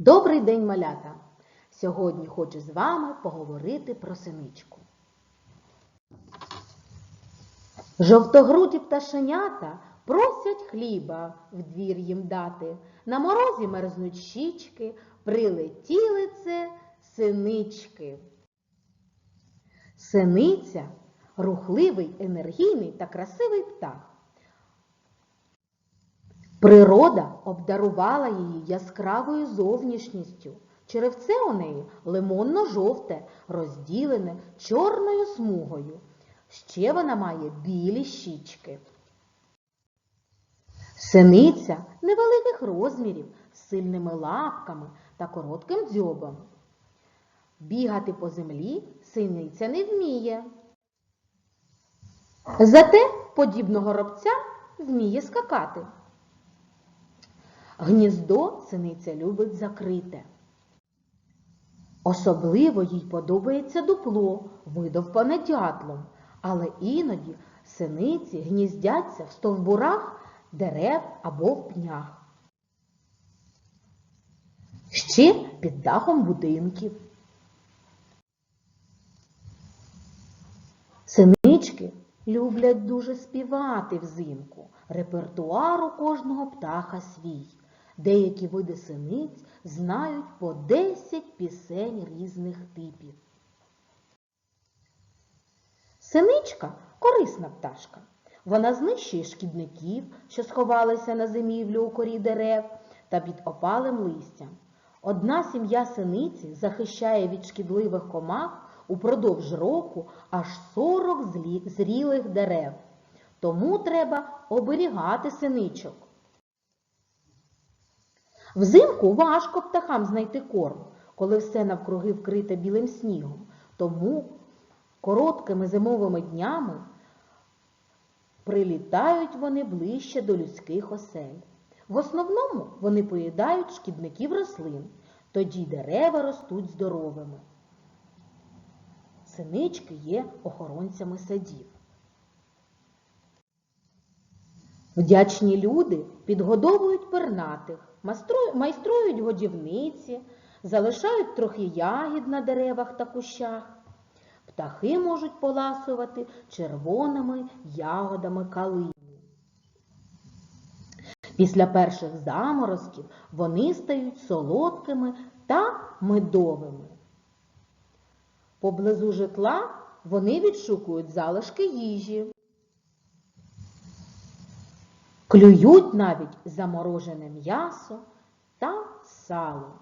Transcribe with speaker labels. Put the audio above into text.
Speaker 1: Добрий день, малята! Сьогодні хочу з вами поговорити про синичку. Жовтогруді пташенята просять хліба в двір їм дати. На морозі мерзнуть щічки, прилетіли це синички. Синиця рухливий, енергійний та красивий птах. Природа обдарувала її яскравою зовнішністю. Черевце у неї лимонно-жовте, розділене чорною смугою. Ще вона має білі щічки. Синиця невеликих розмірів, з сильними лапками та коротким дзьобом. Бігати по землі синиця не вміє. Зате подібного робця вміє скакати. Гніздо синиця любить закрите. Особливо їй подобається дупло, видовпане дятлом, але іноді синиці гніздяться в стовбурах дерев або в пнях. Ще під дахом будинків. Синички люблять дуже співати взимку. Репертуар у кожного птаха свій. Деякі види синиць знають по 10 пісень різних типів. Синичка корисна пташка. Вона знищує шкідників, що сховалися на зимівлю у корі дерев та під опалим листям. Одна сім'я синиці захищає від шкідливих комах упродовж року аж 40 зрілих дерев. Тому треба оберігати синичок. Взимку важко птахам знайти корм, коли все навкруги вкрите білим снігом. Тому короткими зимовими днями прилітають вони ближче до людських осель. В основному вони поїдають шкідників рослин, тоді дерева ростуть здоровими. Синички є охоронцями садів. Вдячні люди підгодовують пернатих, майструють годівниці, залишають трохи ягід на деревах та кущах. Птахи можуть поласувати червоними ягодами калини. Після перших заморозків вони стають солодкими та медовими. Поблизу житла вони відшукують залишки їжі. Клюють навіть заморожене м'ясо та сало.